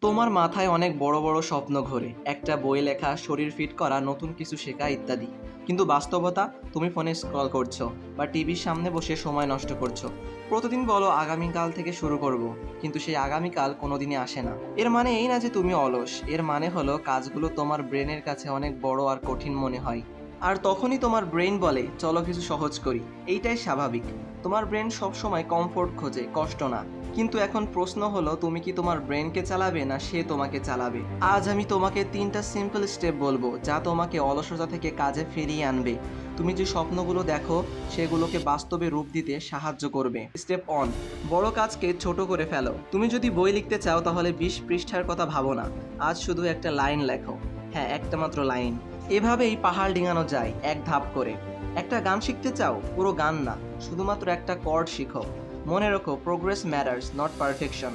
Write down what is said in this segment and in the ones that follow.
তোমার মাথায় অনেক বড় বড় স্বপ্ন ঘোরে। একটা বই লেখা, শরীর ফিট করা, নতুন কিছু শেখা ইত্যাদি। কিন্তু বাস্তবতা, তুমি ফোনে স্ক্রল করছ বা টিভির সামনে বসে সময় নষ্ট করছ। প্রতিদিন বলো, আগামীকাল থেকে শুরু করব। কিন্তু সেই আগামীকাল কোনোদিনই আসে না। এর মানে এই না যে তুমি অলস। এর মানে হলো, কাজগুলো তোমার ব্রেনের কাছে অনেক বড় আর কঠিন মনে হয়। আর তখনই তোমার ব্রেন বলে, চলো কিছু সহজ করি। এইটাই স্বাভাবিক। তোমার ব্রেন সবসময় কমফোর্ট খোঁজে, কষ্ট না। কিন্তু এখন প্রশ্ন হলো, তুমি কি তোমার ব্রেনকে চালাবে না সে তোমাকে চালাবে? আজ আমি তোমাকে তিনটা সিম্পল স্টেপ বলব, যা তোমাকে অলসতা থেকে কাজে ফিরিয়ে আনবে। তুমি যে স্বপ্নগুলো দেখো, সেগুলোকে বাস্তবে রূপ দিতে সাহায্য করবে। স্টেপ অন বড় কাজকে ছোট করে ফেলো। তুমি যদি বই লিখতে চাও, তাহলে বিশ পৃষ্ঠার কথা ভাবো না। আজ শুধু একটা লাইন লেখো। হ্যাঁ একটা মাত্র লাইন। এভাবেই পাহাড় ডিঙানো যায়, এক ধাপ করে। একটা গান শিখতে চাও? পুরো গান না, শুধুমাত্র একটা কর্ড শিখো। মনে রাখো progress matters not perfection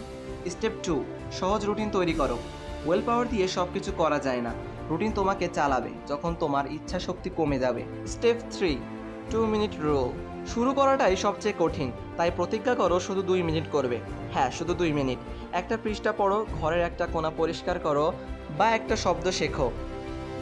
step two সহজ রুটিন তৈরি করো। ওয়েল পাওয়ার দিয়ে সব কিছু করা যায় না। রুটিন তোমাকে চালাবে, যখন তোমার ইচ্ছা শক্তি কমে যাবে। Step three two minute rule শুরু করাটাই সবচেয়ে কঠিন, তাই প্রতিজ্ঞা করো শুধু দুই মিনিট করবে। হ্যাঁ শুধু দুই মিনিট একটা পৃষ্ঠা পড়ো, ঘরের একটা কোণা পরিষ্কার করো, বা একটা শব্দ শেখো।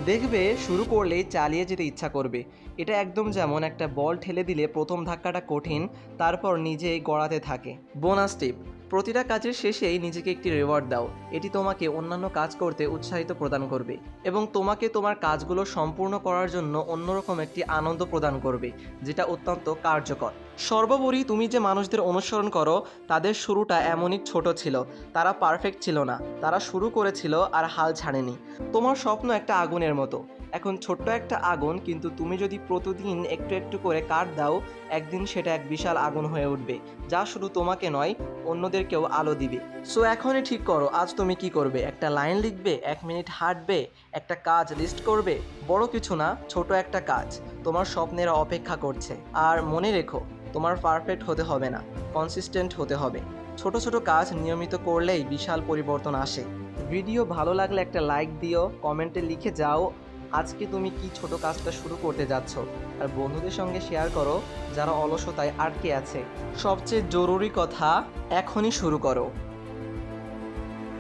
দেখবে শুরু করলেই চালিয়ে যেতে ইচ্ছা করবে। এটা একদম যেমন একটা বল ঠেলে দিলে প্রথম ধাক্কাটা কঠিন, তারপর নিজেই গড়াতে থাকে। বোনাস টিপ, প্রতিটা কাজের শেষেই নিজেকে একটি রিওয়ার্ড দাও। এটি তোমাকে অন্যান্য কাজ করতে উৎসাহিত প্রদান করবে এবং তোমাকে তোমার কাজগুলো সম্পূর্ণ করার জন্য অন্যরকম একটি আনন্দ প্রদান করবে, যেটা অত্যন্ত কার্যকর। সর্বোপরি তুমি যে মানুষদের অনুসরণ করো, তাদের শুরুটা এমনই ছোট ছিল। তারা পারফেক্ট ছিল না। তারা শুরু করেছিল আর হাল ছাড়েনি। তোমার স্বপ্ন একটা আগুনের মতো। এখন ছোট্ট একটা আগুন, কিন্তু তুমি যদি প্রতিদিন একটু একটু করে কাঠ দাও, একদিন সেটা এক বিশাল আগুন হয়ে উঠবে। যা শুধু তোমাকে নয়, অন্যদেরকেও আলো দিবে। সো এখনই ঠিক করো, আজ তুমি কি করবে? একটা লাইন লিখবে, এক মিনিট হাঁটবে, একটা কাজ লিস্ট করবে। বড় কিছু না, ছোট একটা কাজ। তোমার স্বপ্নেরা অপেক্ষা করছে। আর মনে রেখো তোমার পারফেক্ট হতে হবে না কনসিস্টেন্ট হতে হবে। ছোট ছোট কাজ নিয়মিত করলেই বিশাল পরিবর্তন আসে। ভিডিও ভালো লাগলে একটা লাইক দিও কমেন্টে লিখে যাও, আজকে তুমি কি ছোট কাজটা শুরু করতে যাচ্ছ? আর বন্ধুদের সঙ্গে শেয়ার করো, যারা অলসতায় আটকে আছে। সবচেয়ে জরুরি কথা, এখনই শুরু করো।